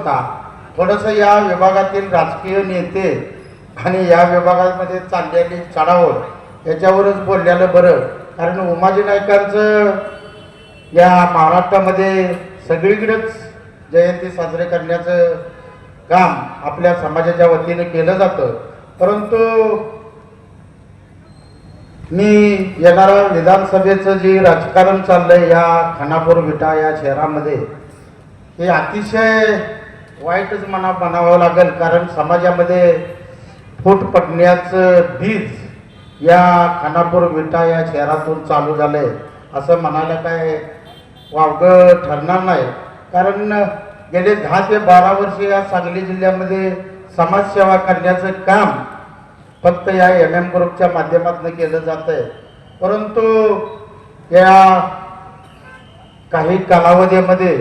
होता. थोडंसं या विभागातील राजकीय नेते आणि या विभागामध्ये चाललेली चढावड याच्यावरच बोललेलं बरं. कारण उमाजी नायकांचं या महाराष्ट्रामध्ये सगळीकडेच जयंती साजरे करण्याचं काम आपल्या समाजाच्या वतीने केलं जातं. परंतु मी येणारा विधानसभेचं जे राजकारण चाललंय या खानापूर विटा या शहरामध्ये हे अतिशय वाईटच मना म्हणावं लागेल कारण समाजामध्ये फूट पडण्याचं बीज या खानापूर विटा या शहरातून चालू झालंय. असं म्हणायला काय वावगं ठरणार नाही. कारण गेले दहा ते बारा वर्ष या सांगली जिल्ह्यामध्ये समाजसेवा करण्याचं काम फक्त या एम एम ग्रुपच्या माध्यमातून केलं जात आहे परंतु या काही कालावधीमध्ये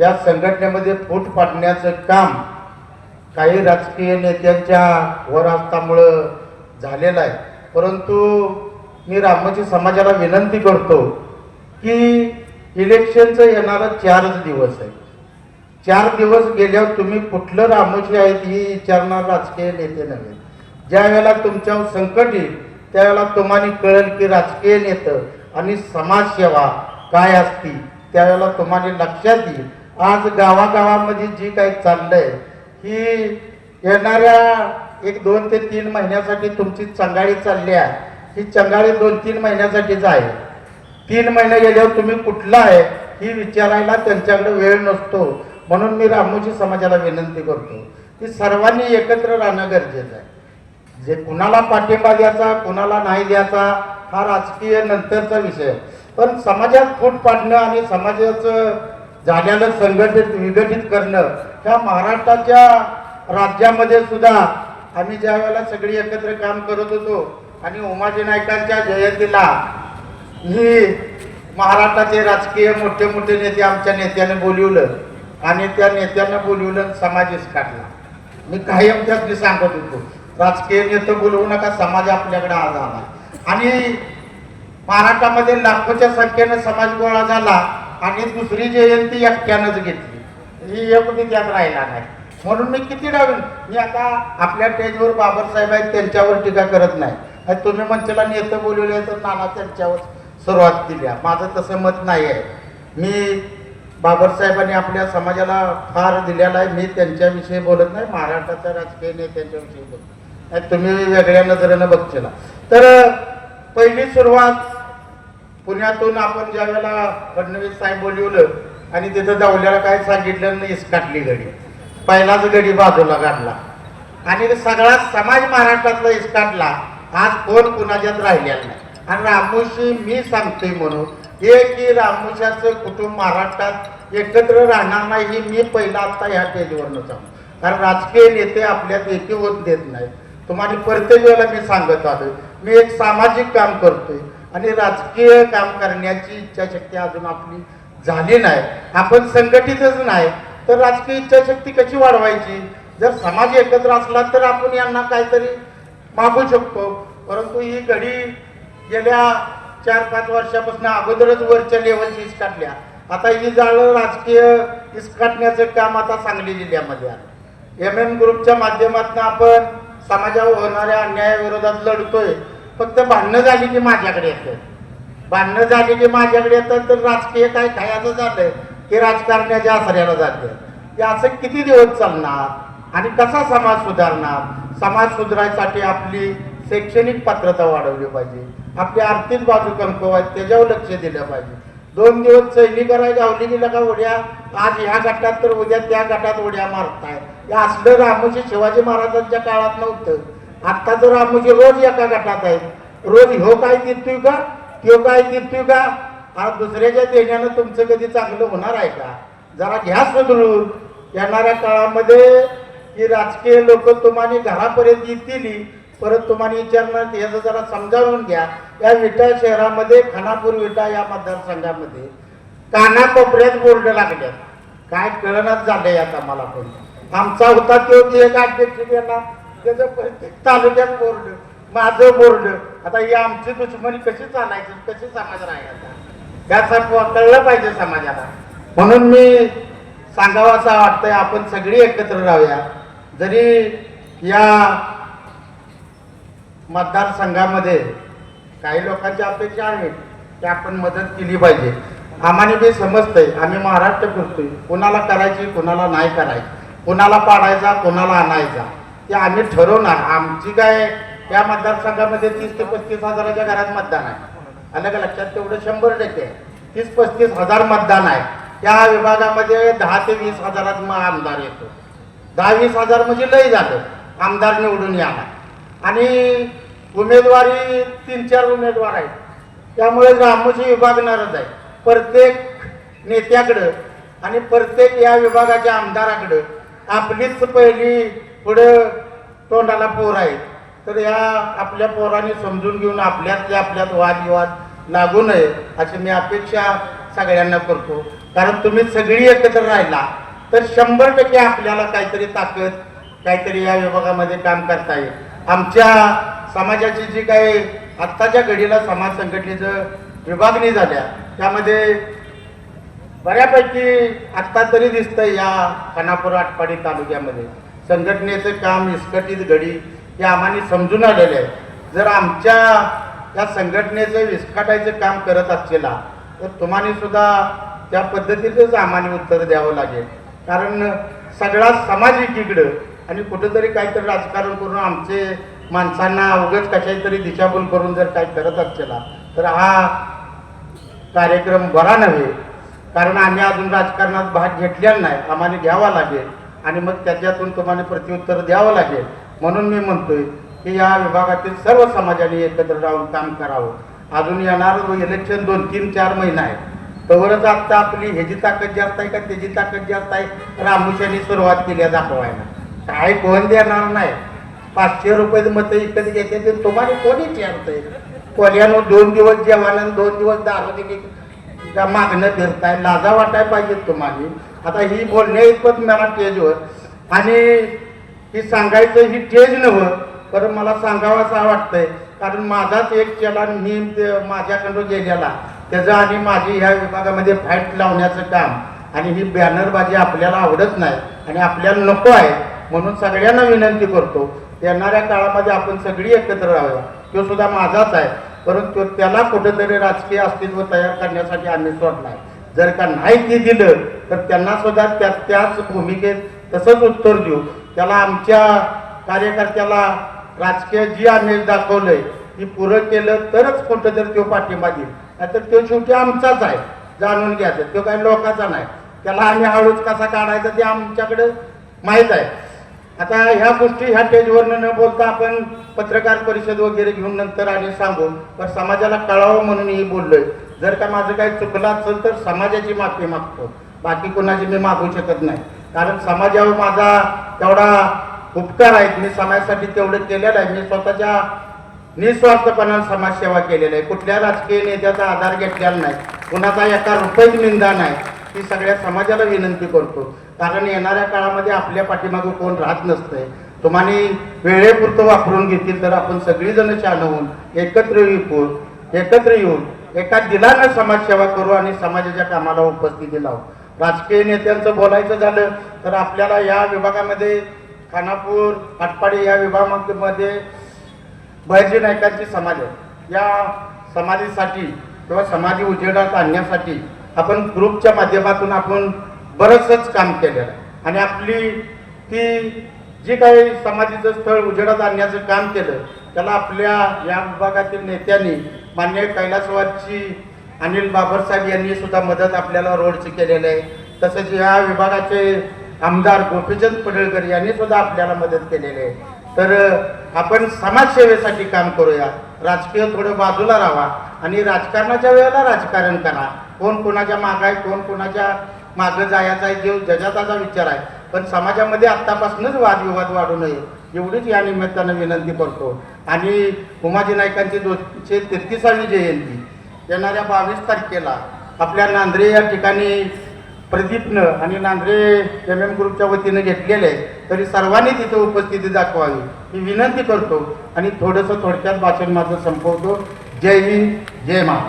या संघटनेमध्ये फूट पाडण्याचं काम काही राजकीय नेत्यांच्या वर झालेलं आहे. परंतु मी रामोजी समाजाला विनंती करतो की इलेक्शनचं येणारं चारच दिवस आहे. चार दिवस गेल्यावर तुम्ही कुठलं रामोशी आहेत ही विचारणार राजकीय नेते नव्हे. ज्या वेळेला तुमच्यावर संकट येईल त्यावेळेला तुम्हाला कळेल की राजकीय नेतं आणि समाजसेवा काय असती त्यावेळेला तुम्हाला लक्षात येईल आज गावागावामध्ये जी काही चाललंय ही येणाऱ्या एक दोन ते तीन महिन्यासाठी तुमची चंगाळी चालली आहे. ही चंगाळी दोन तीन महिन्यासाठीच आहे. तीन महिने गेल्यावर तुम्ही कुठला आहे ही विचारायला त्यांच्याकडे वेळ नसतो. म्हणून मी रामोजी समाजाला विनंती करतो की सर्वांनी एकत्र राहणं गरजेचं आहे. जे कुणाला पाठिंबा द्यायचा कुणाला नाही द्यायचा हा राजकीय नंतरचा विषय पण समाजात फूट पाडणं आणि समाजाचं झालेलं संघटित विघटित करणं ह्या महाराष्ट्राच्या राज्यामध्ये सुद्धा आम्ही ज्या वेळेला सगळी एकत्र काम करत होतो आणि उमाजी नायकांच्या जयंतीला ही महाराष्ट्राचे राजकीय मोठे मोठे नेते आमच्या नेत्याने बोलवलं आणि त्या नेत्यानं बोलवलं आणि समाजच काढला. मी कायम त्यातली सांगत होतो राजकीय नेते बोलवू नका समाज आपल्याकडे आज आला आणि महाराष्ट्रामध्ये लाखोच्या संख्येनं समाज गोळा झाला. आणि दुसरी जयंती एकट्यानंच घेतली. ही एक त्यात राहिला नाही. म्हणून मी किती डावीन? मी आता आपल्या स्टेजवर बाबासाहेब आहेत त्यांच्यावर टीका करत नाही. आणि तुम्ही मंचाला नेतं बोलवले तर नाना त्यांच्यावर सुरुवात दिली माझं तसं मत नाही आहे. मी बाबासाहेबांनी आपल्या समाजाला फार दिलेला आहे. मी त्यांच्याविषयी बोलत नाही. महाराष्ट्राच्या राजकीय नेत्यांच्याविषयी बोलतो तुम्ही वेगळ्या नजरेनं बघशीला. तर पहिली सुरुवात पुण्यातून आपण ज्या वेळेला फडणवीस साहेब बोलवलं आणि तिथं जावल्याला काय सांगितलं नाही काढली गडी पहिलाच गडी बाजूला काढला आणि सगळा समाज महाराष्ट्रातला इसकाटला आज कोण कुणाच्यात राहिलेला नाही. आणि रामोशी मी सांगतोय म्हणून हे की रामोशाचं कुटुंब महाराष्ट्रात एकत्र राहणार नाही हे मी पहिला आत्ता ह्या टेलीवरनं सांगतो. कारण राजकीय नेते आपल्यात एकी होत देत नाही तुम्हाला प्रत्येक वेळेला मी सांगत आलो मी एक सामाजिक काम करतोय. आणि राजकीय काम करण्याची इच्छाशक्ती अजून आपली झाली नाही. आपण संघटितच नाही तर राजकीय इच्छाशक्ती कशी वाढवायची? जर समाज एकत्र असला तर आपण यांना काहीतरी मागू शकतो. परंतु ही घडी गेल्या चार पाच वर्षापासून अगोदरच वरच्या लेवलची इस्काटल्या आता ही जाळं राजकीय इस्काटण्याचं काम आता सांगली जिल्ह्यामध्ये आलं. एम एम ग्रुपच्या माध्यमातून आपण समाजावर होणाऱ्या अन्यायाविरोधात लढतोय. फक्त भांडणं झाली की माझ्याकडे येतं. भांडणं झाली की माझ्याकडे येतात तर राजकीय काय खायचं झालंय की राजकारण्याच्या आसऱ्याला जाते हे असं किती दिवस चालणार? आणि कसा समाज सुधारणार? समाज सुधारायसाठी आपली शैक्षणिक पात्रता वाढवली पाहिजे. आपली आर्थिक बाजू कमकवायची त्याच्यावर लक्ष दिलं पाहिजे. दोन दिवस सैनिक गावली गेला का उड्या आज ह्या गटात तर उद्या त्या गटात उड्या मारताय. हे असलं रामोजी शिवाजी महाराजांच्या काळात नव्हतं. आता तर म्हणजे रोज एका गटात आहेत रोज ह्यो काय देतोय का? त्यो काय देतोय का? आज दुसऱ्याच्या देण्यानं तुमचं कधी चांगलं होणार आहे का? जरा घ्या सुधरून येणाऱ्या काळामध्ये की राजकीय लोक तुम्हाला घरापर्यंत येतील परत तुम्हाला विचारणार याचं जरा समजावून घ्या. या विटा शहरामध्ये खानापूर विटा या मतदारसंघामध्ये कानाकोपऱ्यात बोर्ड लागल्यात. काय कळणच झालंय आता मला पण. आमचा होता तो एक अध्यक्ष त्याचं प्रत्येक तालुक्यात बोर्ड माझं बोर्ड आता ही आमची दुश्मनी कशी चालायची कशी समाज राहायचा? त्याचा कळलं पाहिजे समाजाला. म्हणून मी सांगावं असं वाटतंय आपण सगळी एकत्र राहूया. जरी या मतदारसंघामध्ये काही लोकांची अपेक्षा आहे की आपण मदत केली पाहिजे. आम्हाला बी समजतंय आम्ही महाराष्ट्र फिरतोय. कुणाला करायची कुणाला नाही करायची. कुणाला पाडायचा कुणाला आणायचा. ते आम्ही ठरवणार. आमची काय या मतदारसंघामध्ये तीस ते पस्तीस हजाराच्या घरात मतदान आहे. आलं का लक्षात तेवढं शंभर टक्के. आहे. तीस पस्तीस हजार मतदान आहे. त्या विभागामध्ये दहा ते वीस हजारात मग आमदार येतो. दहा वीस हजार म्हणजे लय झालं. आमदार निवडून याला आणि उमेदवारी तीन चार उमेदवार आहेत. त्यामुळे ग्रामोशी विभागणारच आहे. प्रत्येक नेत्याकडं आणि प्रत्येक या विभागाच्या आमदाराकडं आपलीच पहिली पुढं तोंडाला पोर आहे तर या आपल्या पोराने समजून घेऊन आपल्यातल्या आपल्यात वादविवाद लागू नये अशी मी अपेक्षा सगळ्यांना करतो. कारण तुम्ही सगळी एकत्र राहिला तर शंभर टक्के आपल्याला काहीतरी ताकद काहीतरी या विभागामध्ये काम करता येईल. आमच्या समाजाची जी काही आत्ताच्या घडीला समाज संघटनेचं विभागणी झाल्या त्यामध्ये बऱ्यापैकी आत्ता तरी दिसतंय या खानापूर आटपाडी तालुक्यामध्ये. संघटनेचं काम विस्कटीत घडी हे आम्हाला समजून आलेलं आहे. जर आमच्या या संघटनेचं विस्कटायचं काम करत असलेला तर तुम्हाला सुद्धा त्या पद्धतीचंच आम्हाला उत्तर द्यावं लागेल. कारण सगळा समाज एकीकडं आणि कुठंतरी काहीतरी राजकारण करून आमचे माणसांना उगाच कशाही तरी दिशाभूल करून जर काही करत असलेला तर हा कार्यक्रम बरा नव्हे. कारण आम्ही अजून राजकारणात भाग घेतलेला नाही. आम्हाला घ्यावा लागेल. आणि मग त्याच्यातून तुम्हाला प्रत्युत्तर द्यावं लागेल. म्हणून मी म्हणतोय की या विभागातील सर्व समाजाने एकत्र राहून काम करावं. अजून येणार इलेक्शन दोन तीन चार महिना आहे तवरच आता आपली ह्याची ताकद जास्त आहे का त्याची ताकद जास्त आहे रामुशाने सुरुवात केली आहे दाखवायला. काय कोण देणार नाही. पाचशे रुपये मत इकडे घ्यायचे ते तुम्हाला कोणी विचारतंय कोल्यानं दोन दिवस जेवायला दोन दिवस दारू दिली. मागणं फिरताय. लाजा वाटाय पाहिजे तुम्हाला. आता ही बोलण्या इतपत मला टेजवर आणि ही सांगायचं ही टेज नव्हतं पण मला सांगावं असं वाटतंय. कारण माझाच एक चला मी ते माझ्याकडं गेलेला. त्याचं आणि माझी ह्या विभागामध्ये फाईट लावण्याचं काम. आणि ही बॅनरबाजी आपल्याला आवडत नाही आणि आपल्याला नको आहे म्हणून सगळ्यांना विनंती करतो. येणाऱ्या काळामध्ये आपण सगळी एकत्र राहूया तो सुद्धा माझाच आहे. परंतु त्याला कुठेतरी राजकीय अस्तित्व तयार करण्यासाठी आम्ही सोडलाय. जर का नाही ते दिलं तर त्यांना सुद्धा त्या त्याच भूमिकेत तसंच उत्तर देऊ. त्याला आमच्या कार्यकर्त्याला राजकीय जी आम्ही दाखवलंय ती पुरं केलं तरच कुठंतरी तो पाठिंबा देईल. नाहीतर तो शेवटी आमचाच आहे जाणून घ्यायचं. तो काही लोकांचा नाही. त्याला आम्ही हळूच कसा काढायचा ते आमच्याकडे माहीत आहे. आता ह्या गोष्टी ह्या स्टेजवरनं न बोलता आपण पत्रकार परिषद वगैरे घेऊन नंतर आणि सांगू. पण समाजाला कळावं म्हणून ही बोललोय. जर का माझं काही चुकलं असेल तर समाजाची माफी मागतो. बाकी कोणाची मी मागू शकत नाही. कारण समाजावर माझा तेवढा उपकार आहेत मी समाजासाठी तेवढं केलेलं आहे. मी स्वतःच्या निस्वार्थपणाने समाजसेवा केलेली आहे. कुठल्या राजकीय नेत्याचा आधार घेतलेला नाही. कुणाचा एका रुपयात निंदा नाही. ती सगळ्या समाजाला विनंती करतो. कारण येणाऱ्या काळामध्ये आपल्या पाठीमागं कोण राहत नसतंय. तुम्हाला वेळेपुरतं वापरून घेतील तर आपण सगळीजण छान होऊन एकत्र येऊ एकत्र येऊन एका दिलानं समाजसेवा करू आणि समाजाच्या कामाला उपस्थिती लावू. राजकीय नेत्यांचं बोलायचं झालं तर आपल्याला या विभागामध्ये खानापूर आटपाडी या विभागामध्ये बहिर्जी नायकांची समाज आहे. या समाधीसाठी किंवा समाधी उजेडात आणण्यासाठी आपण ग्रुपच्या माध्यमातून आपण बरंचसंच काम केलेलं आहे. आणि आपली ती जी काही समाधीचं स्थळ उजेडात आणण्याचं काम केलं त्याला आपल्या या विभागातील नेत्यांनी मान्य कैलासवादची अनिल बाबरसाहेब यांनी सुद्धा मदत आपल्याला रोडची केलेली आहे. तसेच या विभागाचे आमदार गोपीचंद पडळकर यांनी सुद्धा आपल्याला मदत केलेली आहे. तर आपण समाजसेवेसाठी काम करूया. राजकीय थोडं बाजूला राहा आणि राजकारणाच्या वेळेला राजकारण करा. कोण कोणाच्या माग आहे कोण कोणाच्या मागं जायचा आहे जो जजाताचा विचार आहे. पण समाजामध्ये आत्तापासूनच वादविवाद वाढू नये एवढीच या निमित्तानं विनंती करतो. आणि उमाजी नायकांची दोनशे तेहतीसावी जयंती येणाऱ्या बावीस तारखेला आपल्या नांद्रे या ठिकाणी प्रदीपनं आणि नांद्रे एम एम ग्रुपच्या वतीनं घेतलेले तरी सर्वांनी तिथे उपस्थिती दाखवावी. ही विनंती करतो आणि थोडंसं थोडक्यात भाषण माझं संपवतो. जय हिंद जय महा